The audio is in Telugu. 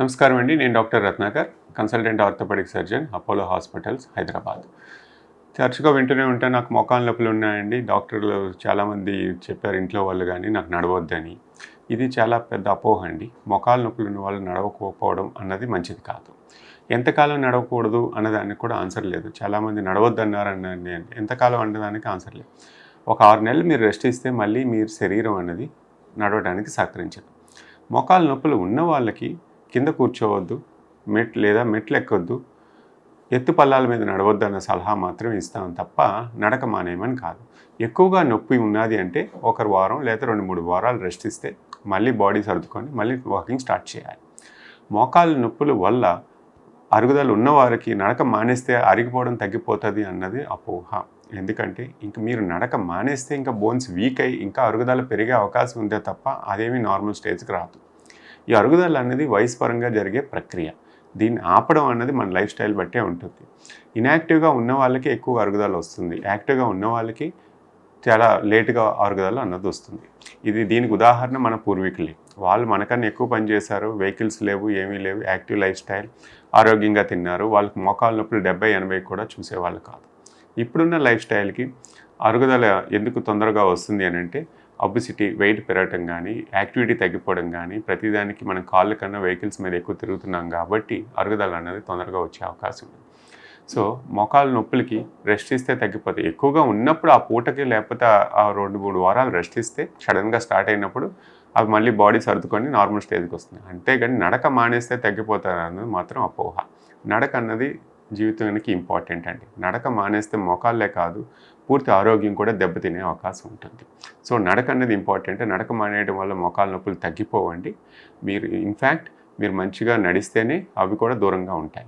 నమస్కారం అండి. నేను doctor Ratnakar consultant orthopaedic surgeon Apollo hospitals Hyderabad. తరచుగా వింటూనే ఉంటే నాకు మోకాలు నొప్పులు ఉన్నాయండి. డాక్టర్లు చాలామంది చెప్పారు ఇంట్లో వాళ్ళు కానీ నాకు నడవద్దని. ఇది చాలా పెద్ద అపోహ అండి. మోకాలు నొప్పులు ఉన్న వాళ్ళు నడవకపోవడం అన్నది మంచిది కాదు. ఎంతకాలం నడవకూడదు అన్నదానికి కూడా ఆన్సర్ లేదు. చాలామంది నడవద్దు అన్నారని ఎంతకాలం అన్నదానికి ఆన్సర్ లేదు. ఒక ఆరు నెలలు మీరు రెస్ట్ ఇస్తే మళ్ళీ మీరు శరీరం అన్నది నడవడానికి సహకరించదు. మోకాలు నొప్పులు ఉన్న వాళ్ళకి కింద కూర్చోవద్దు మెట్ లేదా మెట్లు ఎక్కొద్దు ఎత్తు పల్లాల మీద నడవద్దు అన్న సలహా మాత్రం ఇస్తాం తప్ప నడక మానేయమని కాదు. ఎక్కువగా నొప్పి ఉన్నది అంటే ఒక వారం లేదా రెండు మూడు వారాలు రెస్ట్ ఇస్తే మళ్ళీ బాడీ సర్దుకొని మళ్ళీ వాకింగ్ స్టార్ట్ చేయాలి. మోకాలు నొప్పుల వల్ల అరుగుదల ఉన్నవారికి నడక మానేస్తే అరిగిపోవడం తగ్గిపోతుంది అన్నది అపోహ. ఎందుకంటే ఇంక మీరు నడక మానేస్తే ఇంకా బోన్స్ వీక్ అయ్యి ఇంకా అరుగుదల పెరిగే అవకాశం ఉందే తప్ప అదేమీ నార్మల్ స్టేజ్కి రాదు. ఈ అరుగుదల అనేది వయసు పరంగా జరిగే ప్రక్రియ. దీన్ని ఆపడం అన్నది మన లైఫ్ స్టైల్ బట్టే ఉంటుంది. ఇన్యాక్టివ్గా ఉన్న వాళ్ళకి ఎక్కువ అరుగుదల వస్తుంది. యాక్టివ్గా ఉన్న వాళ్ళకి చాలా లేటుగా అరుగుదల అన్నది వస్తుంది. ఇది దీనికి ఉదాహరణ మన పూర్వీకులే. వాళ్ళు మనకన్నా ఎక్కువ పని చేశారు వెహికల్స్ లేవు ఏమీ లేవు యాక్టివ్ లైఫ్ స్టైల్ ఆరోగ్యంగా తిన్నారు వాళ్ళకి మోకాలు నొప్పులు డెబ్బై ఎనభై కూడా చూసేవాళ్ళు కాదు. ఇప్పుడున్న లైఫ్ స్టైల్కి అరుగుదల ఎందుకు తొందరగా వస్తుంది అని అంటే ఒబిసిటీ వెయిట్ పెరగటం కానీ యాక్టివిటీ తగ్గిపోవడం కానీ ప్రతిదానికి మనం కాళ్ళ కన్నా వెహికల్స్ మీద ఎక్కువ తిరుగుతున్నాం కాబట్టి అరుగుదల అనేది తొందరగా వచ్చే అవకాశం ఉంది. సో మోకాలు నొప్పులకి రెస్ట్ ఇస్తే తగ్గిపోతాయి. ఎక్కువగా ఉన్నప్పుడు ఆ పూటకి లేకపోతే ఆ- ఆ రెండు మూడు వారాలు రెస్ట్ ఇస్తే సడన్గా స్టార్ట్ అయినప్పుడు అవి మళ్ళీ బాడీ సర్దుకొని నార్మల్ స్టేజ్కి వస్తుంది అంతేగాని నడక మానేస్తే తగ్గిపోతారు అన్నది మాత్రం అపోహ. నడక అన్నది జీవితానికి ఇంపార్టెంట్ అండి. నడక మానేస్తే మోకాళ్ళే కాదు పూర్తి ఆరోగ్యం కూడా దెబ్బతినే అవకాశం ఉంటుంది. సో నడక అనేది ఇంపార్టెంట్ నడక మానేయడం వల్ల మోకాలు నొప్పులు తగ్గిపోవండి. మీరు ఇన్ఫ్యాక్ట్ మీరు మంచిగా నడిస్తేనే అవి కూడా దూరంగా ఉంటాయి.